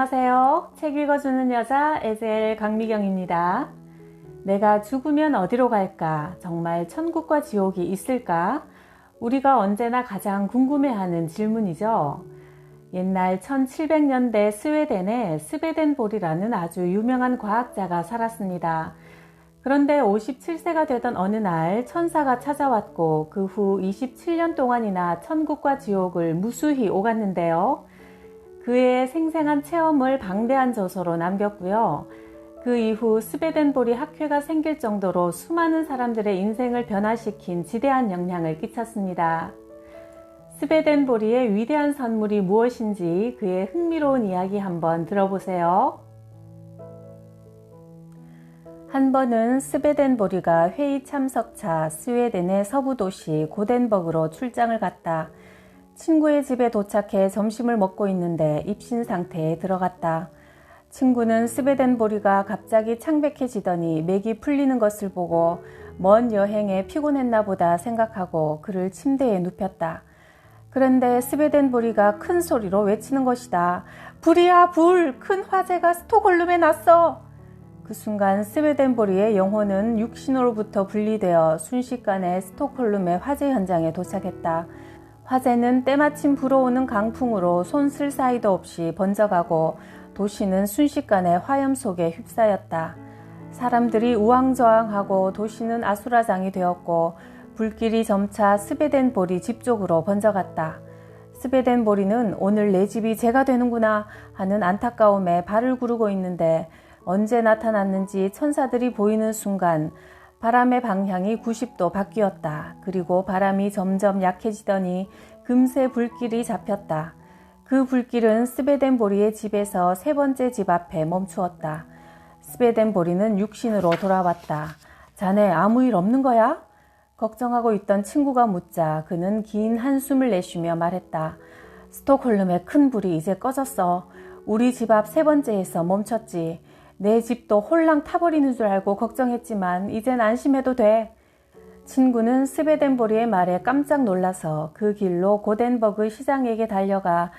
안녕하세요. 책 읽어주는 여자 에젤 강미경입니다. 내가 죽으면 어디로 갈까? 정말 천국과 지옥이 있을까? 우리가 언제나 가장 궁금해하는 질문이죠. 옛날 1700년대 스웨덴에 스베덴볼이라는 아주 유명한 과학자가 살았습니다. 그런데 57세가 되던 어느 날 천사가 찾아왔고 그 후 27년 동안이나 천국과 지옥을 무수히 오갔는데요. 그의 생생한 체험을 방대한 저서로 남겼고요. 그 이후 스베덴보리 학회가 생길 정도로 수많은 사람들의 인생을 변화시킨 지대한 영향을 끼쳤습니다. 스베덴보리의 위대한 선물이 무엇인지 그의 흥미로운 이야기 한번 들어보세요. 한 번은 스베덴보리가 회의 참석차 스웨덴의 서부 도시 고덴버그로 출장을 갔다. 친구의 집에 도착해 점심을 먹고 있는데 입신 상태에 들어갔다. 친구는 스베덴보리가 갑자기 창백해지더니 맥이 풀리는 것을 보고 먼 여행에 피곤했나 보다 생각하고 그를 침대에 눕혔다. 그런데 스베덴보리가 큰 소리로 외치는 것이다. 불이야 불! 큰 화재가 스톡홀름에 났어! 그 순간 스웨덴 보리의 영혼은 육신으로부터 분리되어 순식간에 스톡홀름의 화재 현장에 도착했다. 화재는 때마침 불어오는 강풍으로 손쓸 사이도 없이 번져가고 도시는 순식간에 화염 속에 휩싸였다. 사람들이 우왕좌왕하고 도시는 아수라장이 되었고 불길이 점차 스베덴 보리 집 쪽으로 번져갔다. 스베덴 보리는 오늘 내 집이 제가 되는구나 하는 안타까움에 발을 구르고 있는데 언제 나타났는지 천사들이 보이는 순간 바람의 방향이 90도 바뀌었다. 그리고 바람이 점점 약해지더니 금세 불길이 잡혔다. 그 불길은 스베덴 보리의 집에서 세 번째 집 앞에 멈추었다. 스베덴 보리는 육신으로 돌아왔다. 자네 아무 일 없는 거야? 걱정하고 있던 친구가 묻자 그는 긴 한숨을 내쉬며 말했다. 스톡홀름의 큰 불이 이제 꺼졌어. 우리 집 앞 세 번째에서 멈췄지. 내 집도 홀랑 타버리는 줄 알고 걱정했지만 이젠 안심해도 돼. 친구는 스베덴보리의 말에 깜짝 놀라서 그 길로 고덴버그 시장에게 달려가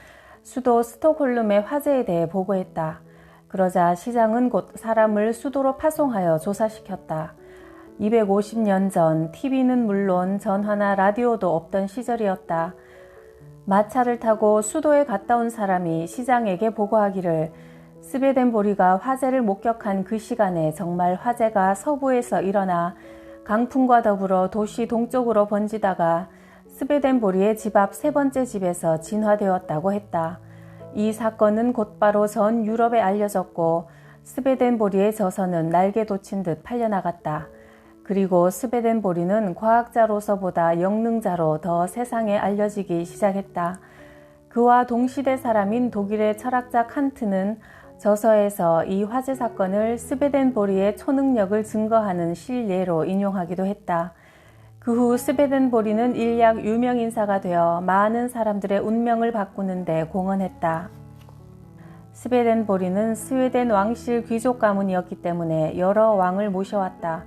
수도 스톡홀름의 화재에 대해 보고했다. 그러자 시장은 곧 사람을 수도로 파송하여 조사시켰다. 250년 전 TV는 물론 전화나 라디오도 없던 시절이었다. 마차를 타고 수도에 갔다 온 사람이 시장에게 보고하기를 스베덴 보리가 화재를 목격한 그 시간에 정말 화재가 서부에서 일어나 강풍과 더불어 도시 동쪽으로 번지다가 스베덴 보리의 집 앞 세 번째 집에서 진화되었다고 했다. 이 사건은 곧바로 전 유럽에 알려졌고 스베덴 보리의 저서는 날개 돋친 듯 팔려나갔다. 그리고 스베덴 보리는 과학자로서보다 영능자로 더 세상에 알려지기 시작했다. 그와 동시대 사람인 독일의 철학자 칸트는 저서에서 이 화재 사건을 스베덴 보리의 초능력을 증거하는 실례로 인용하기도 했다. 그 후 스베덴 보리는 일약 유명 인사가 되어 많은 사람들의 운명을 바꾸는데 공헌했다. 스베덴 보리는 스웨덴 왕실 귀족 가문이었기 때문에 여러 왕을 모셔왔다.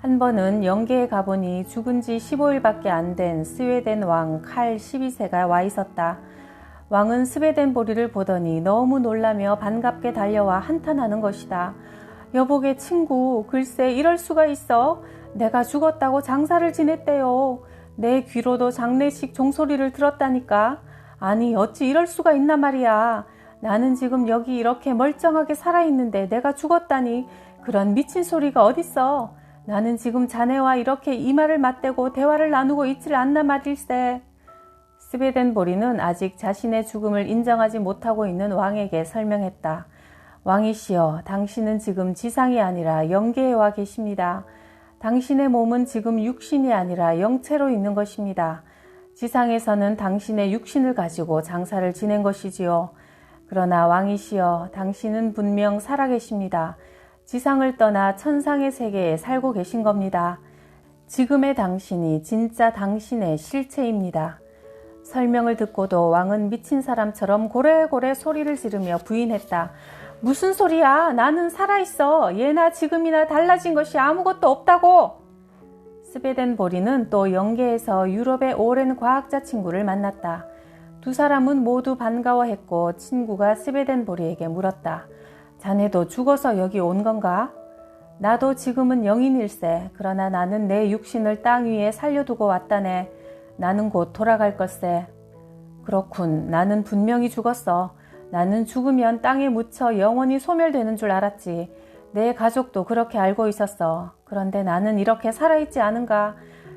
한 번은 영계에 가보니 죽은 지 15일밖에 안 된 스웨덴 왕 칼 12세가 와 있었다. 왕은 스베덴 보리를 보더니 너무 놀라며 반갑게 달려와 한탄하는 것이다. 여보게 친구, 글쎄 이럴 수가 있어. 내가 죽었다고 장사를 지냈대요. 내 귀로도 장례식 종소리를 들었다니까. 아니 어찌 이럴 수가 있나 말이야. 나는 지금 여기 이렇게 멀쩡하게 살아있는데 내가 죽었다니 그런 미친 소리가 어딨어. 나는 지금 자네와 이렇게 이마를 맞대고 대화를 나누고 있질 않나 말일세. 스베덴 보리는 아직 자신의 죽음을 인정하지 못하고 있는 왕에게 설명했다. 왕이시여, 당신은 지금 지상이 아니라 영계에 와 계십니다. 당신의 몸은 지금 육신이 아니라 영체로 있는 것입니다. 지상에서는 당신의 육신을 가지고 장사를 지낸 것이지요. 그러나 왕이시여, 당신은 분명 살아계십니다. 지상을 떠나 천상의 세계에 살고 계신 겁니다. 지금의 당신이 진짜 당신의 실체입니다. 설명을 듣고도 왕은 미친 사람처럼 고래고래 소리를 지르며 부인했다. 무슨 소리야? 나는 살아있어. 예나 지금이나 달라진 것이 아무것도 없다고. 스베덴 보리는 또 영계에서 유럽의 오랜 과학자 친구를 만났다. 두 사람은 모두 반가워했고 친구가 스베덴 보리에게 물었다. 자네도 죽어서 여기 온 건가? 나도 지금은 영인일세. 그러나 나는 내 육신을 땅 위에 살려두고 왔다네. 나는 곧 돌아갈 것세. 그렇군. 나는 분명히 죽었어. 나는 죽으면 땅에 묻혀 영원히 소멸되는 줄 알았지. 내 가족도 그렇게 알고 있었어. 그런데 나는 이렇게 살아있지 않은가?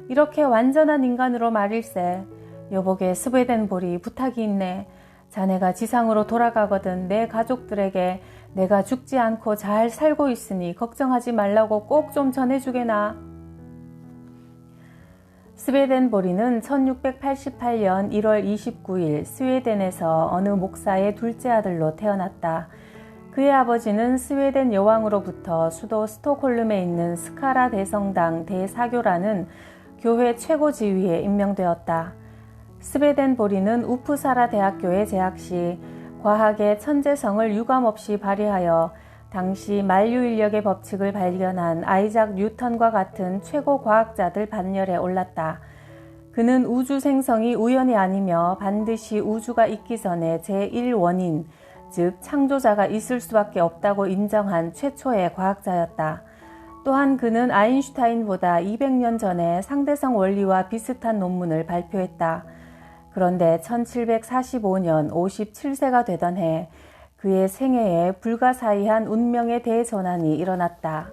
이렇게 완전한 인간으로 말일세. 여보게 스웨덴 보리 부탁이 있네. 자네가 지상으로 돌아가거든 내 가족들에게 내가 죽지 않고 잘 살고 있으니 걱정하지 말라고 꼭 좀 전해주게나. 스웨덴 보리는 1688년 1월 29일 스웨덴에서 어느 목사의 둘째 아들로 태어났다. 그의 아버지는 스웨덴 여왕으로부터 수도 스톡홀름에 있는 스카라 대성당 대사교라는 교회 최고 지위에 임명되었다. 스웨덴 보리는 우프사라 대학교에 재학 시 과학의 천재성을 유감없이 발휘하여 당시 만류 인력의 법칙을 발견한 아이작 뉴턴과 같은 최고 과학자들 반열에 올랐다. 그는 우주 생성이 우연이 아니며 반드시 우주가 있기 전에 제1원인, 즉 창조자가 있을 수밖에 없다고 인정한 최초의 과학자였다. 또한 그는 아인슈타인보다 200년 전에 상대성 원리와 비슷한 논문을 발표했다. 그런데 1745년 57세가 되던 해 그의 생애에 불가사의한 운명의 대전환이 일어났다.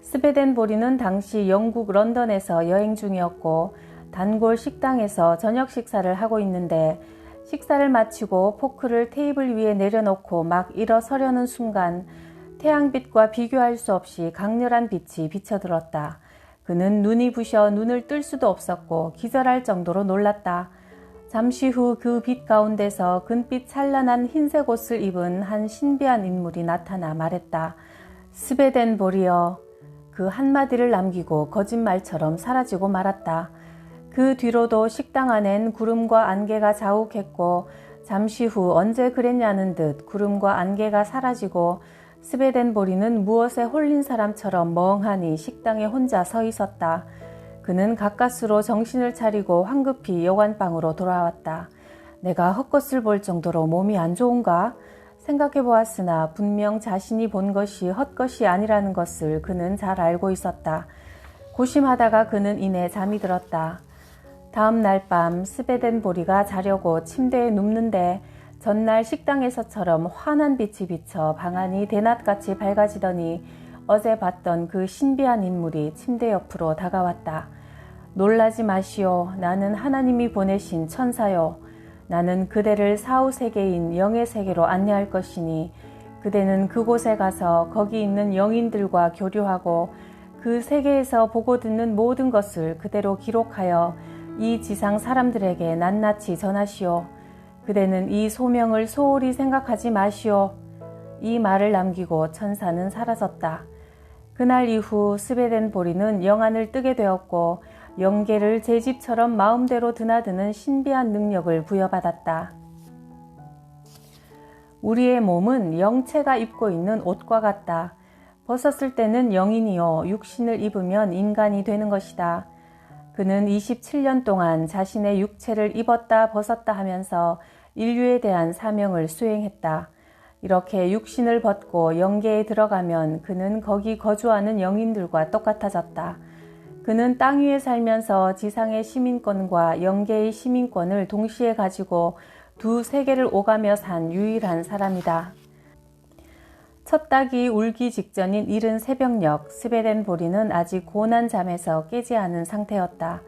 스베덴 보리는 당시 영국 런던에서 여행 중이었고 단골 식당에서 저녁 식사를 하고 있는데 식사를 마치고 포크를 테이블 위에 내려놓고 막 일어서려는 순간 태양빛과 비교할 수 없이 강렬한 빛이 비쳐들었다. 그는 눈이 부셔 눈을 뜰 수도 없었고 기절할 정도로 놀랐다. 잠시 후 그 빛 가운데서 근빛 찬란한 흰색 옷을 입은 한 신비한 인물이 나타나 말했다. 스베덴 보리어. 그 한마디를 남기고 거짓말처럼 사라지고 말았다. 그 뒤로도 식당 안엔 구름과 안개가 자욱했고 잠시 후 언제 그랬냐는 듯 구름과 안개가 사라지고 스베덴 보리는 무엇에 홀린 사람처럼 멍하니 식당에 혼자 서 있었다. 그는 가까스로 정신을 차리고 황급히 여관방으로 돌아왔다. 내가 헛것을 볼 정도로 몸이 안 좋은가? 생각해 보았으나 분명 자신이 본 것이 헛것이 아니라는 것을 그는 잘 알고 있었다. 고심하다가 그는 이내 잠이 들었다. 다음 날 밤 스베덴 보리가 자려고 침대에 눕는데 전날 식당에서처럼 환한 빛이 비쳐 방안이 대낮같이 밝아지더니 어제 봤던 그 신비한 인물이 침대 옆으로 다가왔다. 놀라지 마시오. 나는 하나님이 보내신 천사요. 나는 그대를 사후 세계인 영의 세계로 안내할 것이니 그대는 그곳에 가서 거기 있는 영인들과 교류하고 그 세계에서 보고 듣는 모든 것을 그대로 기록하여 이 지상 사람들에게 낱낱이 전하시오. 그대는 이 소명을 소홀히 생각하지 마시오. 이 말을 남기고 천사는 사라졌다. 그날 이후 스베덴 보리는 영안을 뜨게 되었고 영계를 제 집처럼 마음대로 드나드는 신비한 능력을 부여받았다. 우리의 몸은 영체가 입고 있는 옷과 같다. 벗었을 때는 영인이요, 육신을 입으면 인간이 되는 것이다. 그는 27년 동안 자신의 육체를 입었다 벗었다 하면서 인류에 대한 사명을 수행했다. 이렇게 육신을 벗고 영계에 들어가면 그는 거기 거주하는 영인들과 똑같아졌다. 그는 땅 위에 살면서 지상의 시민권과 영계의 시민권을 동시에 가지고 두 세계를 오가며 산 유일한 사람이다. 첫 닭이 울기 직전인 이른 새벽녘 스베덴 보리는 아직 고난 잠에서 깨지 않은 상태였다.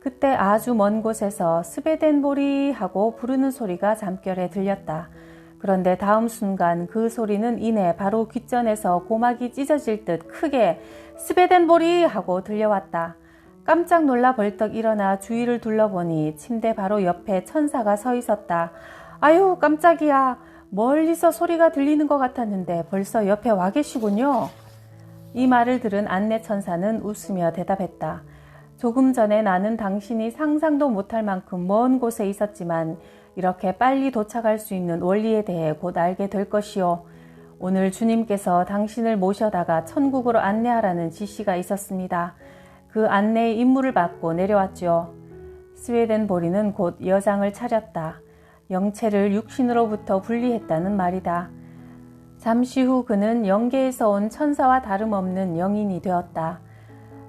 그때 아주 먼 곳에서 스베덴 보리 하고 부르는 소리가 잠결에 들렸다. 그런데 다음 순간 그 소리는 이내 바로 귓전에서 고막이 찢어질 듯 크게 스베덴 보리 하고 들려왔다. 깜짝 놀라 벌떡 일어나 주위를 둘러보니 침대 바로 옆에 천사가 서 있었다. 아유 깜짝이야. 멀리서 소리가 들리는 것 같았는데 벌써 옆에 와 계시군요. 이 말을 들은 안내 천사는 웃으며 대답했다. 조금 전에 나는 당신이 상상도 못할 만큼 먼 곳에 있었지만 이렇게 빨리 도착할 수 있는 원리에 대해 곧 알게 될 것이요. 오늘 주님께서 당신을 모셔다가 천국으로 안내하라는 지시가 있었습니다. 그 안내의 임무를 받고 내려왔죠. 스웨덴 보리는 곧 여장을 차렸다. 영체를 육신으로부터 분리했다는 말이다. 잠시 후 그는 영계에서 온 천사와 다름없는 영인이 되었다.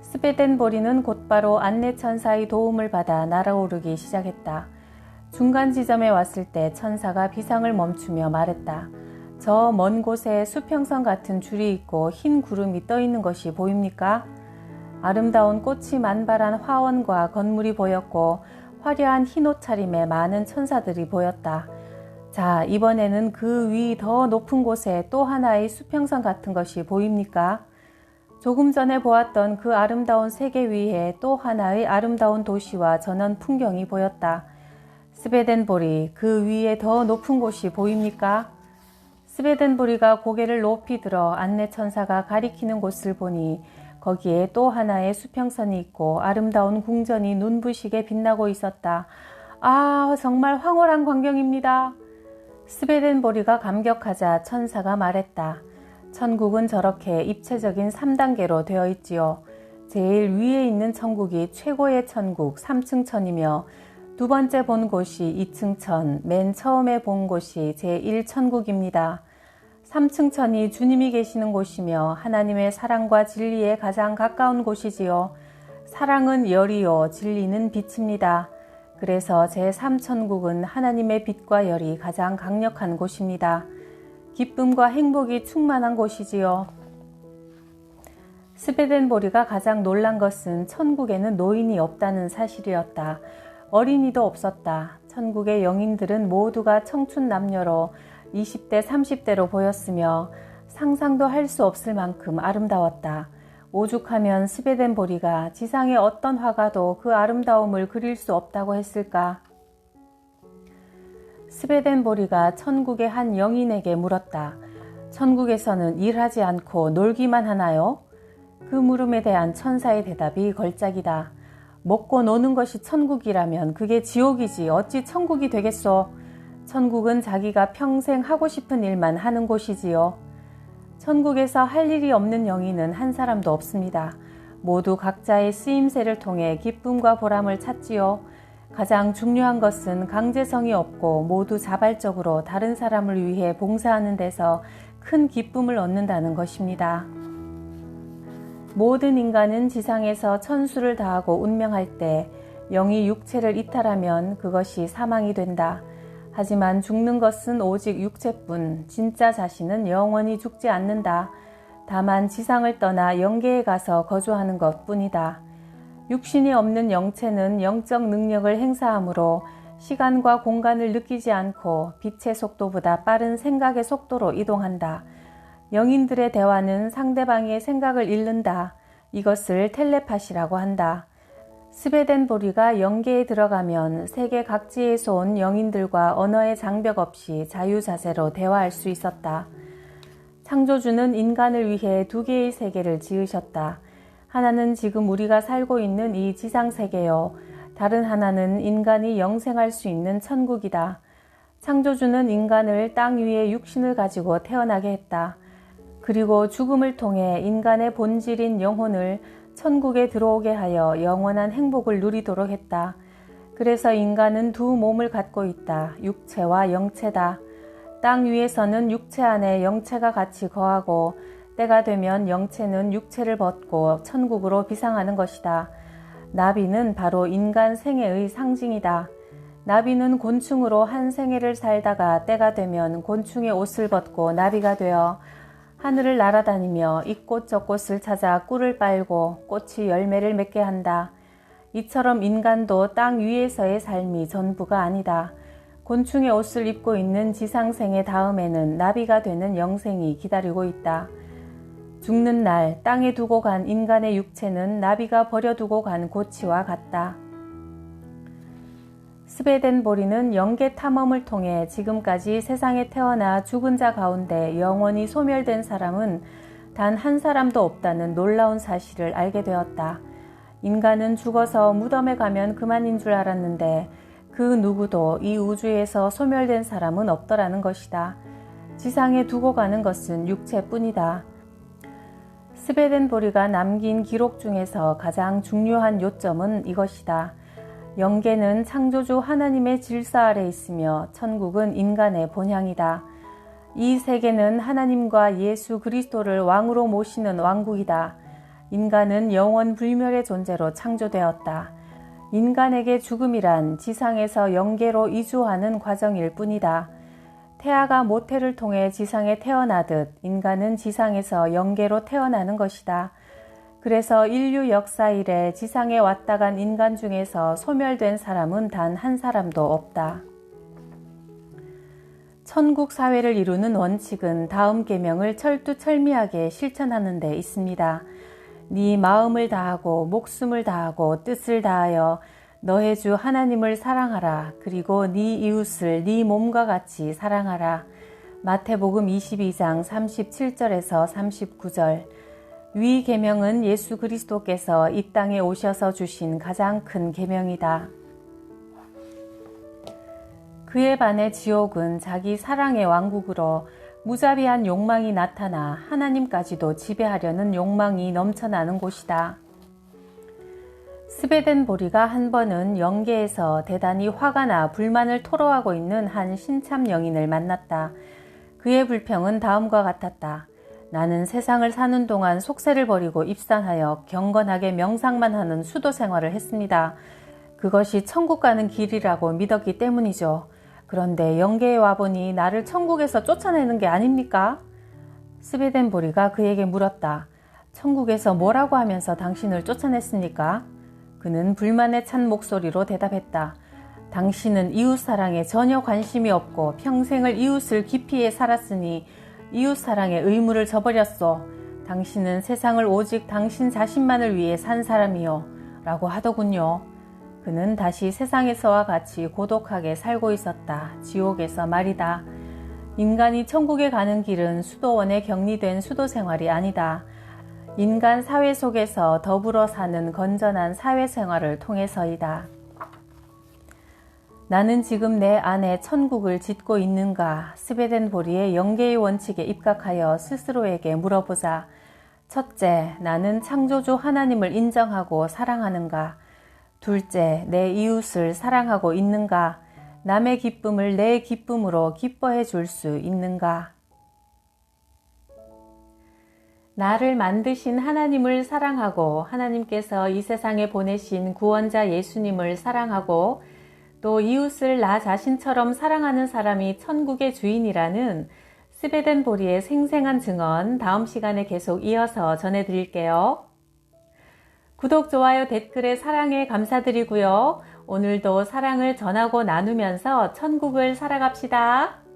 스베덴 보리는 곧바로 안내 천사의 도움을 받아 날아오르기 시작했다. 중간 지점에 왔을 때 천사가 비상을 멈추며 말했다. 저 먼 곳에 수평선 같은 줄이 있고 흰 구름이 떠 있는 것이 보입니까? 아름다운 꽃이 만발한 화원과 건물이 보였고 화려한 흰 옷차림에 많은 천사들이 보였다. 자, 이번에는 그 위 더 높은 곳에 또 하나의 수평선 같은 것이 보입니까? 조금 전에 보았던 그 아름다운 세계 위에 또 하나의 아름다운 도시와 전원 풍경이 보였다. 스베덴보리, 그 위에 더 높은 곳이 보입니까? 스베덴보리가 고개를 높이 들어 안내천사가 가리키는 곳을 보니 거기에 또 하나의 수평선이 있고 아름다운 궁전이 눈부시게 빛나고 있었다. 아, 정말 황홀한 광경입니다. 스베덴보리가 감격하자 천사가 말했다. 천국은 저렇게 입체적인 3단계로 되어 있지요. 제일 위에 있는 천국이 최고의 천국 3층 천이며 두 번째 본 곳이 2층 천, 맨 처음에 본 곳이 제1천국입니다. 3층 천이 주님이 계시는 곳이며 하나님의 사랑과 진리에 가장 가까운 곳이지요. 사랑은 열이요, 진리는 빛입니다. 그래서 제3천국은 하나님의 빛과 열이 가장 강력한 곳입니다. 기쁨과 행복이 충만한 곳이지요. 스베덴보리가 가장 놀란 것은 천국에는 노인이 없다는 사실이었다. 어린이도 없었다. 천국의 영인들은 모두가 청춘 남녀로 20대, 30대로 보였으며 상상도 할 수 없을 만큼 아름다웠다. 오죽하면 스베덴 보리가 지상의 어떤 화가도 그 아름다움을 그릴 수 없다고 했을까? 스베덴 보리가 천국의 한 영인에게 물었다. 천국에서는 일하지 않고 놀기만 하나요? 그 물음에 대한 천사의 대답이 걸작이다. 먹고 노는 것이 천국이라면 그게 지옥이지 어찌 천국이 되겠소? 천국은 자기가 평생 하고 싶은 일만 하는 곳이지요. 천국에서 할 일이 없는 영인은 한 사람도 없습니다. 모두 각자의 쓰임새를 통해 기쁨과 보람을 찾지요. 가장 중요한 것은 강제성이 없고 모두 자발적으로 다른 사람을 위해 봉사하는 데서 큰 기쁨을 얻는다는 것입니다. 모든 인간은 지상에서 천수를 다하고 운명할 때 영이 육체를 이탈하면 그것이 사망이 된다. 하지만 죽는 것은 오직 육체뿐, 진짜 자신은 영원히 죽지 않는다. 다만 지상을 떠나 영계에 가서 거주하는 것 뿐이다. 육신이 없는 영체는 영적 능력을 행사하므로 시간과 공간을 느끼지 않고 빛의 속도보다 빠른 생각의 속도로 이동한다. 영인들의 대화는 상대방의 생각을 읽는다. 이것을 텔레파시라고 한다. 스베덴보리가 영계에 들어가면 세계 각지에서 온 영인들과 언어의 장벽 없이 자유자재로 대화할 수 있었다. 창조주는 인간을 위해 두 개의 세계를 지으셨다. 하나는 지금 우리가 살고 있는 이 지상 세계요. 다른 하나는 인간이 영생할 수 있는 천국이다. 창조주는 인간을 땅 위에 육신을 가지고 태어나게 했다. 그리고 죽음을 통해 인간의 본질인 영혼을 천국에 들어오게 하여 영원한 행복을 누리도록 했다. 그래서 인간은 두 몸을 갖고 있다. 육체와 영체다. 땅 위에서는 육체 안에 영체가 같이 거하고 때가 되면 영체는 육체를 벗고 천국으로 비상하는 것이다. 나비는 바로 인간 생애의 상징이다. 나비는 곤충으로 한 생애를 살다가 때가 되면 곤충의 옷을 벗고 나비가 되어 하늘을 날아다니며 이꽃 저 꽃을 찾아 꿀을 빨고 꽃이 열매를 맺게 한다. 이처럼 인간도 땅 위에서의 삶이 전부가 아니다. 곤충의 옷을 입고 있는 지상생의 다음에는 나비가 되는 영생이 기다리고 있다. 죽는 날 땅에 두고 간 인간의 육체는 나비가 버려두고 간 고치와 같다. 스베덴 보리는 영계 탐험을 통해 지금까지 세상에 태어나 죽은 자 가운데 영원히 소멸된 사람은 단 한 사람도 없다는 놀라운 사실을 알게 되었다. 인간은 죽어서 무덤에 가면 그만인 줄 알았는데 그 누구도 이 우주에서 소멸된 사람은 없더라는 것이다. 지상에 두고 가는 것은 육체뿐이다. 스베덴 보리가 남긴 기록 중에서 가장 중요한 요점은 이것이다. 영계는 창조주 하나님의 질서 아래 있으며 천국은 인간의 본향이다. 이 세계는 하나님과 예수 그리스도를 왕으로 모시는 왕국이다. 인간은 영원 불멸의 존재로 창조되었다. 인간에게 죽음이란 지상에서 영계로 이주하는 과정일 뿐이다. 태아가 모태를 통해 지상에 태어나듯 인간은 지상에서 영계로 태어나는 것이다. 그래서 인류 역사 이래 지상에 왔다 간 인간 중에서 소멸된 사람은 단 한 사람도 없다. 천국 사회를 이루는 원칙은 다음 계명을 철두철미하게 실천하는 데 있습니다. 네 마음을 다하고 목숨을 다하고 뜻을 다하여 너의 주 하나님을 사랑하라. 그리고 네 이웃을 네 몸과 같이 사랑하라. 마태복음 22장 37절에서 39절. 위 계명은 예수 그리스도께서 이 땅에 오셔서 주신 가장 큰 계명이다. 그에 반해 지옥은 자기 사랑의 왕국으로 무자비한 욕망이 나타나 하나님까지도 지배하려는 욕망이 넘쳐나는 곳이다. 스베덴 보리가 한 번은 영계에서 대단히 화가 나 불만을 토로하고 있는 한 신참 영인을 만났다. 그의 불평은 다음과 같았다. 나는 세상을 사는 동안 속세를 버리고 입산하여 경건하게 명상만 하는 수도 생활을 했습니다. 그것이 천국 가는 길이라고 믿었기 때문이죠. 그런데 영계에 와보니 나를 천국에서 쫓아내는 게 아닙니까? 스베덴 보리가 그에게 물었다. 천국에서 뭐라고 하면서 당신을 쫓아냈습니까? 그는 불만에 찬 목소리로 대답했다. 당신은 이웃 사랑에 전혀 관심이 없고 평생을 이웃을 기피해 살았으니 이웃 사랑의 의무를 저버렸소. 당신은 세상을 오직 당신 자신만을 위해 산 사람이요. 라고 하더군요. 그는 다시 세상에서와 같이 고독하게 살고 있었다. 지옥에서 말이다. 인간이 천국에 가는 길은 수도원에 격리된 수도 생활이 아니다. 인간 사회 속에서 더불어 사는 건전한 사회 생활을 통해서이다. 나는 지금 내 안에 천국을 짓고 있는가? 스베덴 보리의 영계의 원칙에 입각하여 스스로에게 물어보자. 첫째, 나는 창조주 하나님을 인정하고 사랑하는가? 둘째, 내 이웃을 사랑하고 있는가? 남의 기쁨을 내 기쁨으로 기뻐해 줄 수 있는가? 나를 만드신 하나님을 사랑하고 하나님께서 이 세상에 보내신 구원자 예수님을 사랑하고 또 이웃을 나 자신처럼 사랑하는 사람이 천국의 주인이라는 스베덴 보리의 생생한 증언 다음 시간에 계속 이어서 전해드릴게요. 구독, 좋아요, 댓글에 사랑에 감사드리고요. 오늘도 사랑을 전하고 나누면서 천국을 살아갑시다.